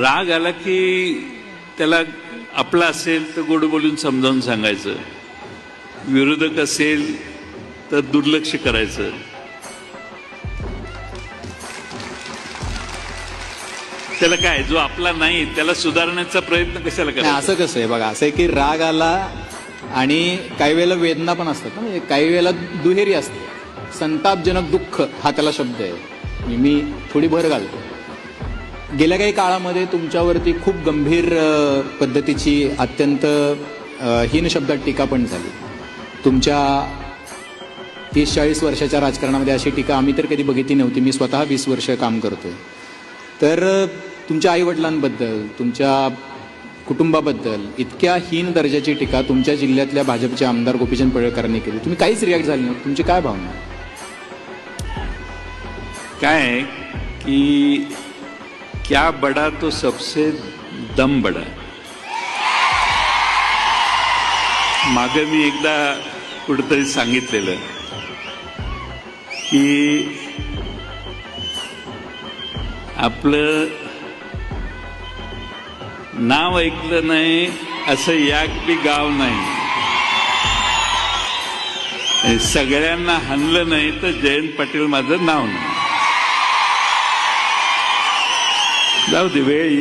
राग आला की त्याला आपला असेल तर गोड बोलून समजावून सांगायचं. विरोधक असेल तर दुर्लक्ष करायचं. त्याला काय जो आपला नाही त्याला सुधारण्याचा प्रयत्न कशाला करायचा? असं कसं आहे? बघा असं आहे की राग आला आणि काही वेळेला वेदना पण असतात ना म्हणजे काही वेळेला दुहेरी असते. संतापजनक दुःख हा त्याला शब्द आहे. मी थोडी भर घालतो. गेल्या काही काळामध्ये तुमच्यावरती खूप गंभीर पद्धतीची अत्यंत हीन शब्दात टीका पण झाली. तुमच्या तीस चाळीस वर्षाच्या राजकारणामध्ये अशी टीका आम्ही तर कधी बघितली नव्हती. मी स्वतः वीस वर्ष काम करतोय. तर तुमच्या आईवडिलांबद्दल तुमच्या कुटुंबाबद्दल इतक्या हीन दर्जाची टीका तुमच्या जिल्ह्यातल्या भाजपचे आमदार गोपीचंद पडळकरांनी केली. तुम्ही काहीच रिॲक्ट झाले नाही तुमची काय भावना? काय आहे क्या बड़ा तो सबसे दम बड़ा। मागे मी एकदा कुठेतरी सांगितलेलं की आपलं नाव ऐकलं नाही असं याक बी गाव नाही. सगळ्यांना हनलं नाही तर जयंत पाटील माझं नाव नाही. now the way